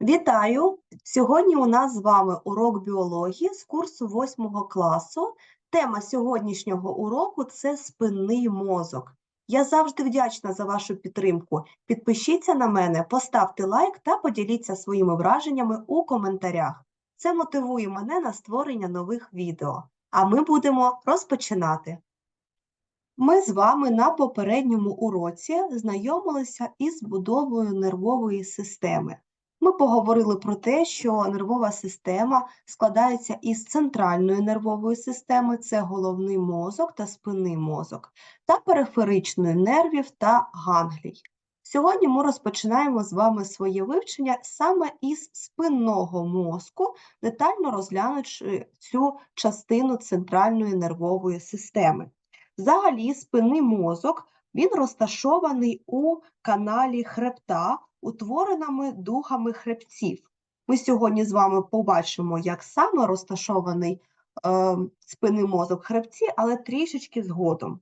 Вітаю! Сьогодні у нас з вами урок біології з курсу 8 класу. Тема сьогоднішнього уроку це спинний мозок. Я завжди вдячна за вашу підтримку. Підпишіться на мене, поставте лайк та поділіться своїми враженнями у коментарях. Це мотивує мене на створення нових відео. А ми будемо розпочинати. Ми з вами на попередньому уроці знайомилися із будовою нервової системи. Ми поговорили про те, що нервова система складається із центральної нервової системи, це головний мозок та спинний мозок, та периферичної нервів та ганглій. Сьогодні ми розпочинаємо з вами своє вивчення саме із спинного мозку, детально розглянувши цю частину центральної нервової системи. Взагалі, спинний мозок він розташований у каналі хребта, утвореними дугами хребців. Ми сьогодні з вами побачимо, як саме розташований е, спинний мозок хребці, але трішечки згодом.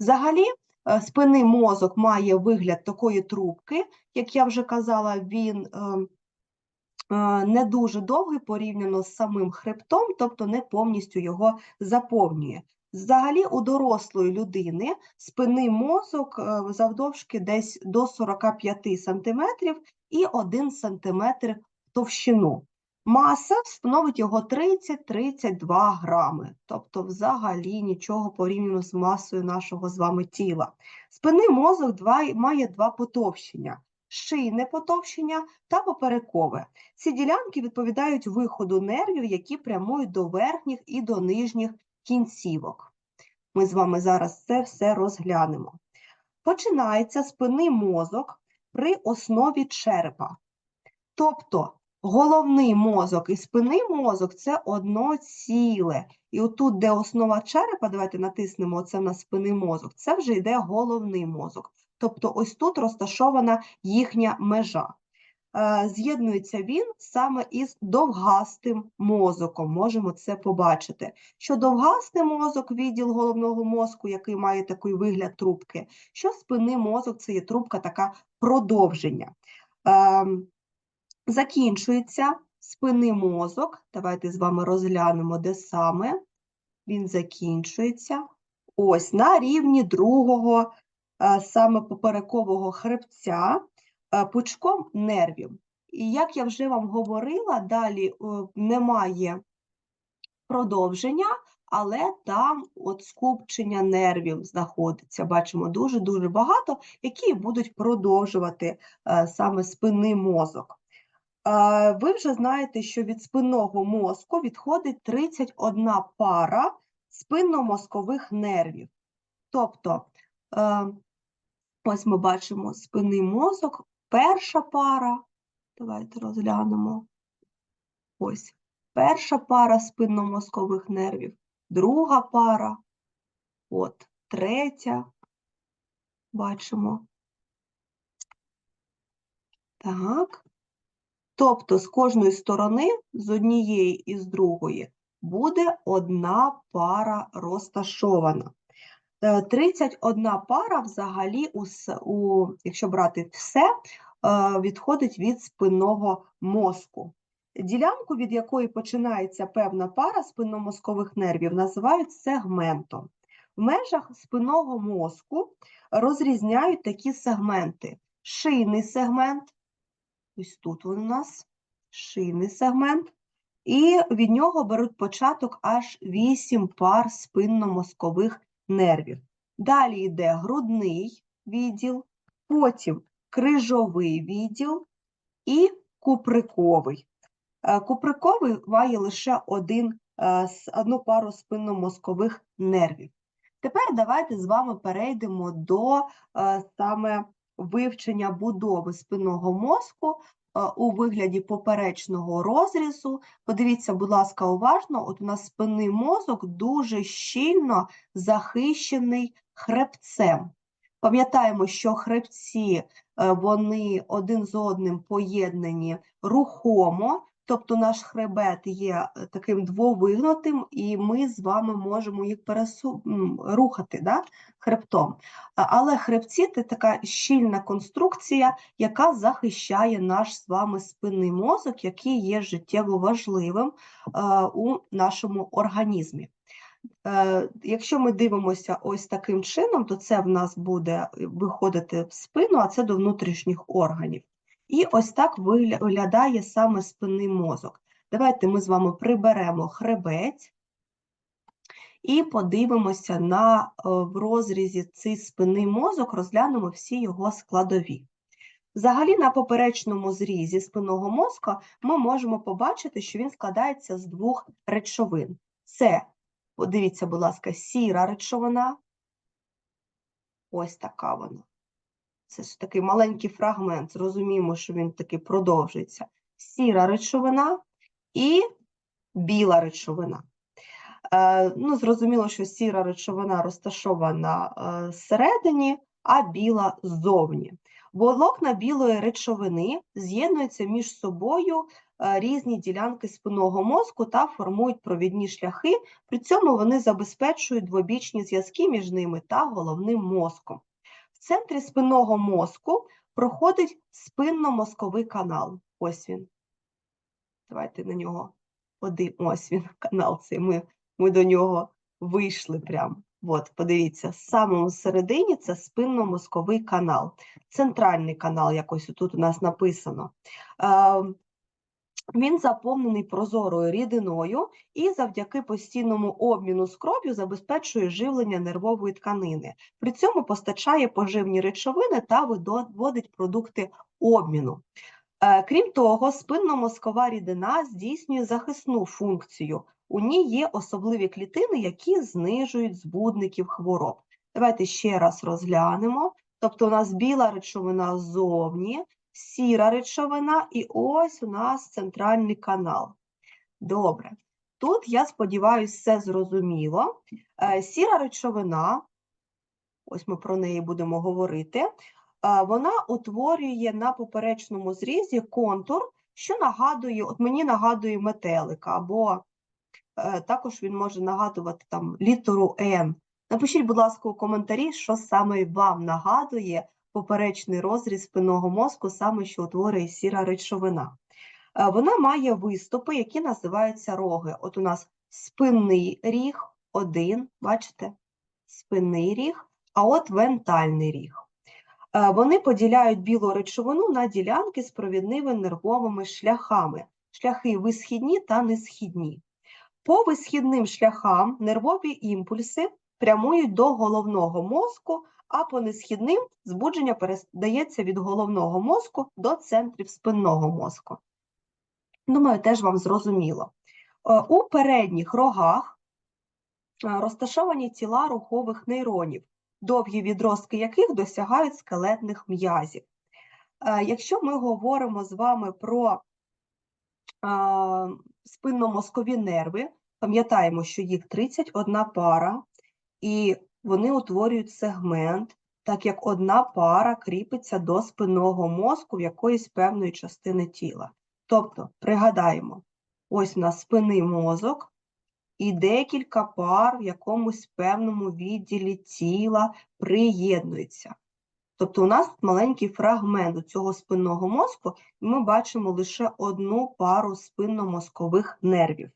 Взагалі, е, спинний мозок має вигляд такої трубки, як я вже казала, він е, е, не дуже довгий порівняно з самим хребтом, тобто не повністю його заповнює. Взагалі, у дорослої людини спинний мозок е, завдовжки десь до 45 см і 1 см товщину. Маса становить його 30-32 грами, тобто взагалі нічого порівняно з масою нашого з вами тіла. Спинний мозок два, має два потовщення – шийне потовщення та поперекове. Ці ділянки відповідають виходу нервів, які прямують до верхніх і до нижніх кінцівок. Ми з вами зараз це все розглянемо. Починається спинний мозок при основі черепа. Тобто головний мозок і спинний мозок це одно ціле. І отут, де основа черепа, давайте натиснемо це на спинний мозок, це вже йде головний мозок. Тобто ось тут розташована їхня межа. Е, з'єднується він саме із довгастим мозоком. Можемо це побачити. Що довгастий мозок, відділ головного мозку, який має такий вигляд трубки, що спинний мозок це є трубка така продовження. Ем, закінчується спинний мозок. Давайте з вами розглянемо, де саме він закінчується. Ось на рівні другого, е, саме поперекового хребця. Е, пучком нервів. І як я вже вам говорила, далі немає продовження, але там от скупчення нервів знаходиться. Бачимо дуже-дуже багато, які будуть продовжувати е, саме спинний мозок. Е, ви вже знаєте, що від спинного мозку відходить 31 пара спинномозкових нервів. Тобто, ось ми бачимо спинний мозок, перша пара, давайте розглянемо. Ось перша пара спинномозкових нервів, друга пара, от третя, бачимо. Так. Тобто з кожної сторони, з однієї і з другої, буде одна пара розташована. 31 е, пара взагалі, у, у, якщо брати все, е, відходить від спинного мозку. Ділянку, від якої починається певна пара спинномозкових нервів, називають сегментом. В межах спинного мозку розрізняють такі сегменти: шийний сегмент, ось тут він у нас шийний сегмент, і від нього беруть початок аж 8 пар спинномозкових нервів. Далі йде грудний відділ, потім крижовий відділ і куприковий. Е, куприковий має лише один, е, одну пару спинномозкових нервів. Тепер давайте з вами перейдемо до е, саме вивчення будови спинного мозку у вигляді поперечного розрізу. Подивіться, будь ласка, уважно, от у нас спинний мозок дуже щільно захищений хребцем. Пам'ятаємо, що хребці е, вони один з одним поєднані рухомо, тобто наш хребет є е, таким двовигнутим, і ми з вами можемо їх пересу... рухати да? хребтом. Але хребці це така щільна конструкція, яка захищає наш з вами спинний мозок, який є життєво важливим е, у нашому організмі. Е, Якщо ми дивимося ось таким чином, то це в нас буде виходити в спину, а це до внутрішніх органів. І ось так виглядає саме спинний мозок. Давайте ми з вами приберемо хребець і подивимося на е, в розрізі цей спинний мозок, розглянемо всі його складові. Взагалі, на поперечному зрізі спинного мозка ми можемо побачити, що він складається з двох речовин. Це, подивіться, будь ласка, сіра речовина. Ось така вона. Це такий маленький фрагмент, зрозуміємо, що він таки продовжується. Сіра речовина і біла речовина. Е, ну, зрозуміло, що сіра речовина розташована е, всередині, а біла ззовні. Волокна білої речовини з'єднуються між собою е, різні ділянки спинного мозку та формують провідні шляхи, при цьому вони забезпечують двобічні зв'язки між ними та головним мозком. В центрі спинного мозку проходить спинномозковий канал. Ось він. Давайте на нього подивимося. Ось він, канал цей. Ми, ми до нього вийшли прямо. От, подивіться, в самому середині це спинномозковий канал. Центральний канал, якось тут у нас написано. Він заповнений прозорою рідиною і завдяки постійному обміну з кров'ю забезпечує живлення нервової тканини. При цьому постачає поживні речовини та вводить продукти обміну. Е, Крім того, спинномозкова рідина здійснює захисну функцію. У ній є особливі клітини, які знижують збудників хвороб. Давайте ще раз розглянемо. Тобто у нас біла речовина ззовні, сіра речовина, і ось у нас центральний канал. Добре. Тут, я сподіваюся, все зрозуміло. Е, Сіра речовина, ось ми про неї будемо говорити, е, вона утворює на поперечному зрізі контур, що нагадує, от мені нагадує метелика, або е, також він може нагадувати там літеру Н. Напишіть, будь ласка, у коментарі, що саме вам нагадує поперечний розріз спинного мозку, саме що утворює сіра речовина. Е, Вона має виступи, які називаються роги. От у нас спинний ріг, один, бачите? Спинний ріг, а от вентальний ріг. Е, Вони поділяють білу речовину на ділянки з провідними нервовими шляхами, шляхи висхідні та несхідні. По висхідним шляхам нервові імпульси прямують до головного мозку, а по несхідним збудження передається від головного мозку до центрів спинного мозку. Думаю, теж вам зрозуміло. Е, У передніх рогах е, розташовані тіла рухових нейронів, довгі відростки яких досягають скелетних м'язів. Е, Якщо ми говоримо з вами про спинномозкові нерви, пам'ятаємо, що їх 31 пара, і вони утворюють сегмент, так як одна пара кріпиться до спинного мозку в якоїсь певної частини тіла. Тобто, пригадаємо, ось у нас спинний мозок і декілька пар в якомусь певному відділі тіла приєднуються. Тобто у нас маленький фрагмент у цього спинного мозку, і ми бачимо лише одну пару спинномозкових нервів.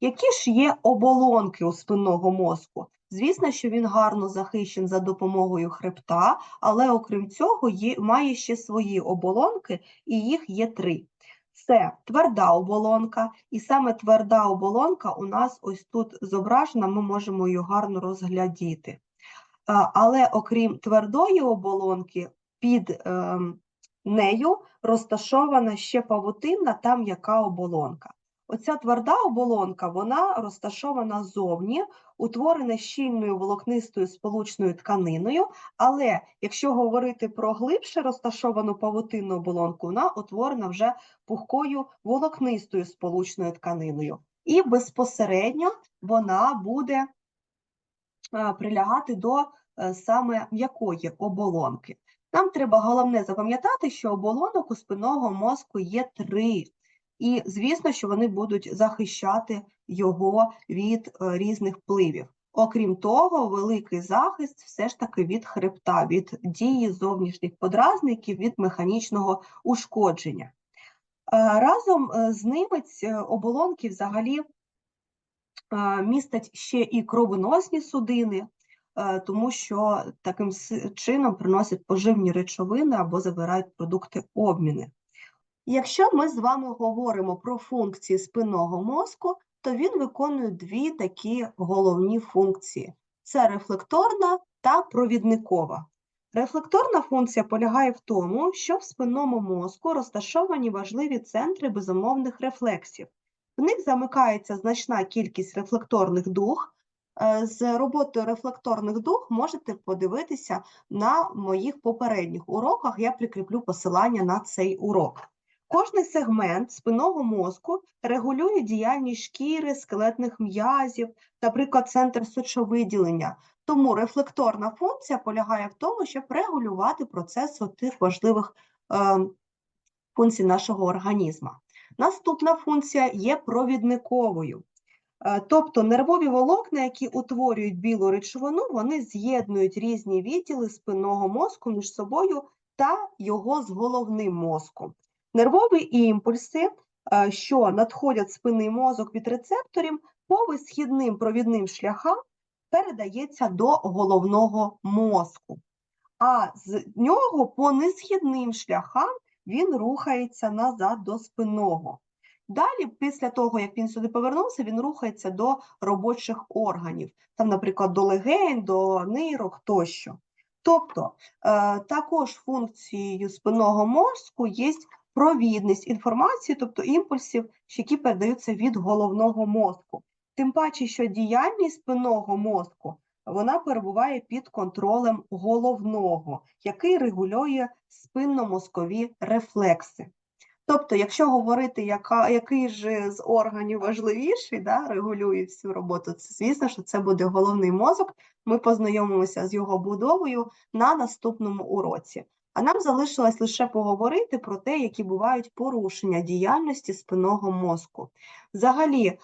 Які ж є оболонки у спинного мозку? Звісно, що він гарно захищен за допомогою хребта, але окрім цього є, має ще свої оболонки, і їх є три. Це тверда оболонка, і саме тверда оболонка у нас ось тут зображена, ми можемо її гарно розглядіти. Але окрім твердої оболонки, під ем, нею розташована ще павутинна та м'яка оболонка. Оця тверда оболонка, вона розташована зовні, утворена щільною волокнистою сполучною тканиною, але якщо говорити про глибше розташовану павутинну оболонку, вона утворена вже пухкою волокнистою сполучною тканиною. І безпосередньо вона буде е, прилягати до е, саме м'якої оболонки. Нам треба головне запам'ятати, що оболонок у спинного мозку є три. і, звісно, що вони будуть захищати його від е, різних впливів. Окрім того, великий захист все ж таки від хребта, від дії зовнішніх подразників, від механічного ушкодження. Е, Разом е, з ними оболонки взагалі містять ще і кровоносні судини, тому що таким чином приносять поживні речовини або забирають продукти обміни. Якщо ми з вами говоримо про функції спинного мозку, то він виконує дві такі головні функції: це рефлекторна та провідникова. Рефлекторна функція полягає в тому, що в спинному мозку розташовані важливі центри безумовних рефлексів. В них замикається значна кількість рефлекторних дуг. Е, З роботою рефлекторних дуг можете подивитися на моїх попередніх уроках. Я прикріплю посилання на цей урок. Кожний сегмент спинного мозку регулює діяльність шкіри, скелетних м'язів, наприклад, центр сочовиділення. Тому рефлекторна функція полягає в тому, щоб регулювати процес тих важливих е, функцій нашого організму. Наступна функція є провідниковою. Е, Тобто нервові волокна, які утворюють білу речовину, вони з'єднують різні відділи спинного мозку між собою та його з головним мозком. Нервові імпульси, е, що надходять спинний мозок від рецепторів, по висхідним провідним шляхам передається до головного мозку. А з нього по несхідним шляхам він рухається назад до спинного. Далі, після того, як він сюди повернувся, він рухається до робочих органів, там, наприклад, до легень, до нирок тощо. Тобто, е, також функцією спинного мозку є провідність інформації, тобто імпульсів, які передаються від головного мозку. Тим паче, що діяльність спинного мозку вона перебуває під контролем головного, який регулює спинномозкові рефлекси. Тобто, якщо говорити, яка, який ж з органів важливіший, да, регулює всю роботу, це звісно, що це буде головний мозок. Ми познайомимося з його будовою на наступному уроці. Нам залишилось лише поговорити про те, які бувають порушення діяльності спинного мозку. Взагалі, е,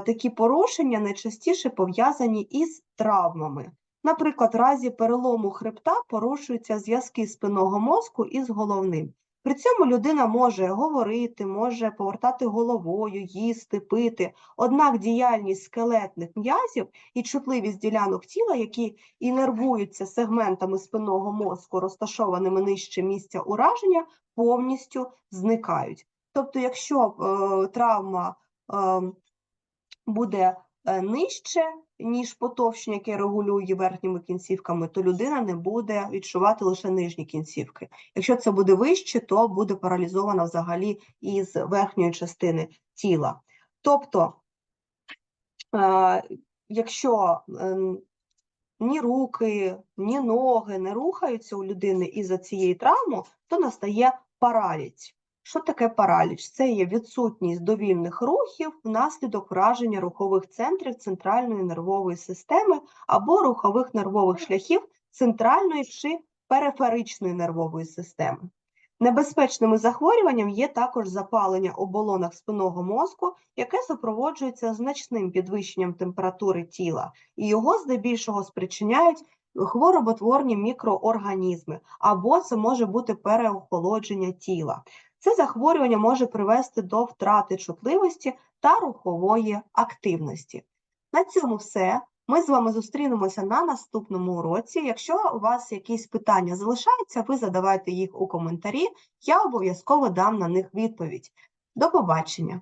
такі порушення найчастіше пов'язані із травмами. Наприклад, в разі перелому хребта порушуються зв'язки спинного мозку із головним. При цьому людина може говорити, може повертати головою, їсти, пити. Однак діяльність скелетних м'язів і чутливість ділянок тіла, які інервуються сегментами спинного мозку, розташованими нижче місця ураження, повністю зникають. Тобто, якщо е, травма е, буде нижче, ніж потовщення, яке регулює верхніми кінцівками, то людина не буде відчувати лише нижні кінцівки. Якщо це буде вище, то буде паралізована взагалі із верхньої частини тіла. Тобто, е, якщо е, ні руки, ні ноги не рухаються у людини із-за цієї травми, то настає параліч. Що таке параліч? Це є відсутність довільних рухів внаслідок враження рухових центрів центральної нервової системи або рухових нервових шляхів центральної чи периферичної нервової системи. Небезпечними захворюванням є також запалення оболонок спинного мозку, яке супроводжується значним підвищенням температури тіла, і його здебільшого спричиняють хвороботворні мікроорганізми, або це може бути переохолодження тіла. Це захворювання може привести до втрати чутливості та рухової активності. На цьому все. Ми з вами зустрінемося на наступному уроці. Якщо у вас якісь питання залишаються, ви задавайте їх у коментарі, я обов'язково дам на них відповідь. До побачення!